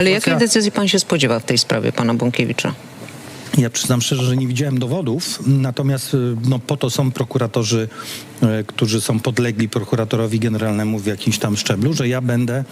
Ale jakiej Ja- decyzji pan się spodziewa w tej sprawie pana Bąkiewicza? Ja przyznam szczerze, że nie widziałem dowodów, natomiast y, no, po to są prokuratorzy, którzy są podlegli prokuratorowi generalnemu w jakimś tam szczeblu, że ja będę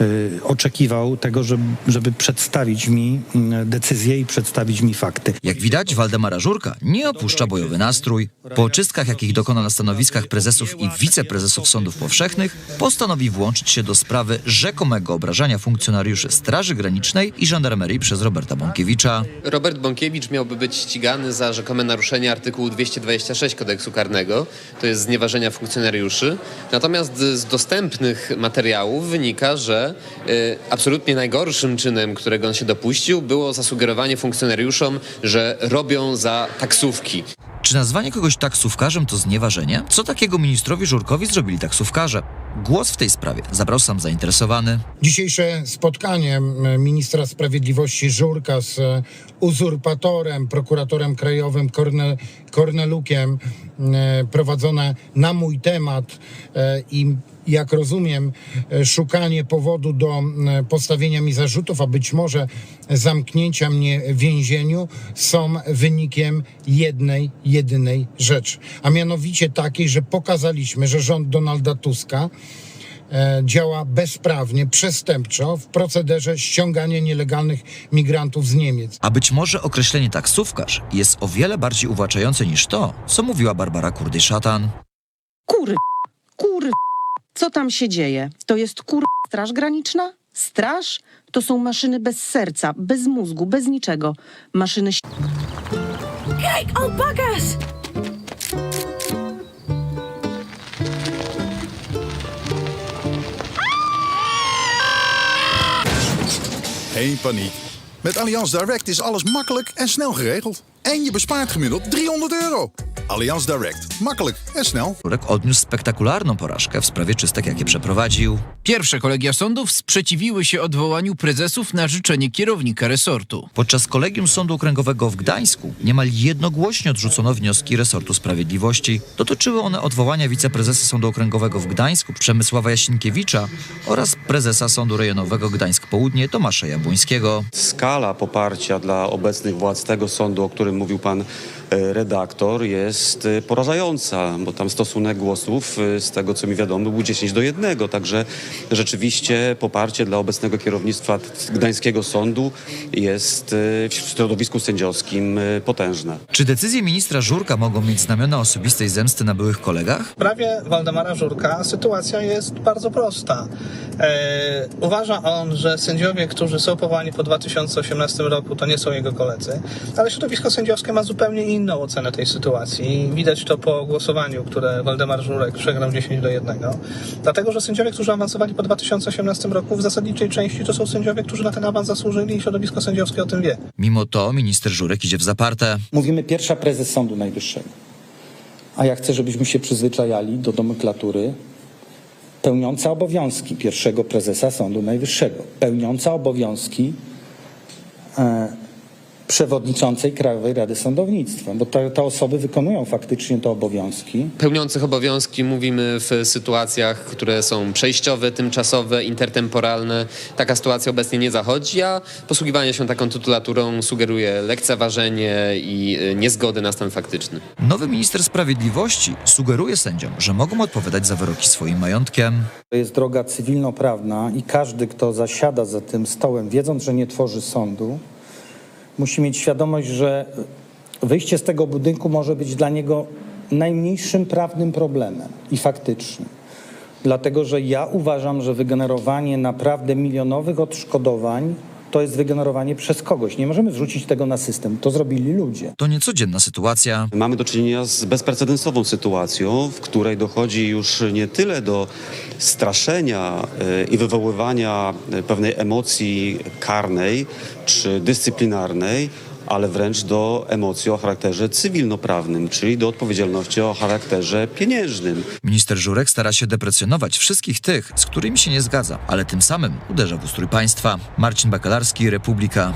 y, oczekiwał tego, żeby, żeby przedstawić mi y, decyzję i przedstawić mi fakty. Jak widać, Waldemara Żurka nie opuszcza bojowy nastrój. Po oczystkach, jakich dokona na stanowiskach prezesów i wiceprezesów sądów powszechnych, postanowi włączyć się do sprawy rzekomego obrażania funkcjonariuszy Straży Granicznej i Żandarmerii przez Roberta Bąkiewicza. Robert Bąkiewicz miałby być ścigany za rzekome naruszenie artykułu 226 kodeksu karnego, to jest znieważenia funkcjonariuszy. Natomiast z dostępnych materiałów wynika, że y, absolutnie najgorszym czynem, którego on się dopuścił, było zasugerowanie funkcjonariuszom, że robią za taksówki. Czy nazwanie kogoś taksówkarzem to znieważenie? Co takiego ministrowi Żurkowi zrobili taksówkarze? Głos w tej sprawie zabrał sam zainteresowany. Dzisiejsze spotkanie ministra sprawiedliwości Żurka z e, uzurpatorem, prokuratorem krajowym Korne, Kornelukiem, e, prowadzone na mój temat e, i jak rozumiem, e, szukanie powodu do postawienia mi zarzutów, a być może zamknięcia mnie w więzieniu, są wynikiem jednej, jedynej rzeczy. A mianowicie takiej, że pokazaliśmy, że rząd Donalda Tuska e, działa bezprawnie, przestępczo w procederze ściągania nielegalnych migrantów z Niemiec. A być może określenie taksówkarz jest o wiele bardziej uwłaczające niż to, co mówiła Barbara Kurdy-Szatan. Kur... Kur... Co tam się dzieje? To jest kur... Straż Graniczna? Straż? To są maszyny bez serca, bez mózgu, bez niczego. Maszyny Kijk, alpaca's! Geen paniek. Met Allianz Direct is alles makkelijk en snel geregeld. En je bespaart gemiddeld 300 euro. Allianz Direct. Makkelijk en snel. Żurek odniósł spektakularną porażkę w sprawie czystek, jakie przeprowadził. Pierwsze kolegia sądów sprzeciwiły się odwołaniu prezesów na życzenie kierownika resortu. Podczas kolegium Sądu Okręgowego w Gdańsku niemal jednogłośnie odrzucono wnioski resortu sprawiedliwości. Dotyczyły one odwołania wiceprezesa Sądu Okręgowego w Gdańsku Przemysława Jasinkiewicza oraz prezesa Sądu Rejonowego Gdańsk Południe Tomasza Jabłońskiego. skala poparcia dla obecnych władz tego sądu, o którym mówił pan redaktor, jest e, porażająca, bo tam stosunek głosów, e, z tego co mi wiadomo, był 10 do 1. Także rzeczywiście poparcie dla obecnego kierownictwa Gdańskiego Sądu jest e, w środowisku sędziowskim e, potężne. Czy decyzje ministra Żurka mogą mieć znamiona osobistej zemsty na byłych kolegach? W sprawie Waldemara Żurka sytuacja jest bardzo prosta. E, uważa on, że sędziowie, którzy są powołani po 2018 roku, to nie są jego koledzy, ale środowisko sędziowskie ma zupełnie inną ocenę tej sytuacji. Widać to po głosowaniu, które Waldemar Żurek przegrał 10 do 1. Dlatego, że sędziowie, którzy awansowali po 2018 roku, w zasadniczej części to są sędziowie, którzy na ten awans zasłużyli i środowisko sędziowskie o tym wie. Mimo to minister Żurek idzie w zaparte. Mówimy pierwsza prezes Sądu Najwyższego. A ja chcę, żebyśmy się przyzwyczajali do nomenklatury pełniąca obowiązki pierwszego prezesa Sądu Najwyższego, pełniąca obowiązki e, przewodniczącej Krajowej Rady Sądownictwa, bo te, te osoby wykonują faktycznie te obowiązki. Pełniących obowiązki mówimy w sytuacjach, które są przejściowe, tymczasowe, intertemporalne. Taka sytuacja obecnie nie zachodzi, a posługiwanie się taką tytulaturą sugeruje lekceważenie i y, niezgodę na stan faktyczny. Nowy minister sprawiedliwości sugeruje sędziom, że mogą odpowiadać za wyroki swoim majątkiem. To jest droga cywilnoprawna i każdy, kto zasiada za tym stołem, wiedząc, że nie tworzy sądu, musi mieć świadomość, że wyjście z tego budynku może być dla niego najmniejszym prawnym problemem i faktycznym. Dlatego, że ja uważam, że wygenerowanie naprawdę milionowych odszkodowań to jest wygenerowanie przez kogoś. Nie możemy zrzucić tego na system. To zrobili ludzie. To niecodzienna sytuacja. Mamy do czynienia z bezprecedensową sytuacją, w której dochodzi już nie tyle do straszenia e, i wywoływania e, pewnej emocji karnej czy dyscyplinarnej, ale wręcz do emocji o charakterze cywilnoprawnym, czyli do odpowiedzialności o charakterze pieniężnym. Minister Żurek stara się deprecjonować wszystkich tych, z którymi się nie zgadza, ale tym samym uderza w ustrój państwa. Marcin Bakalarski, Republika.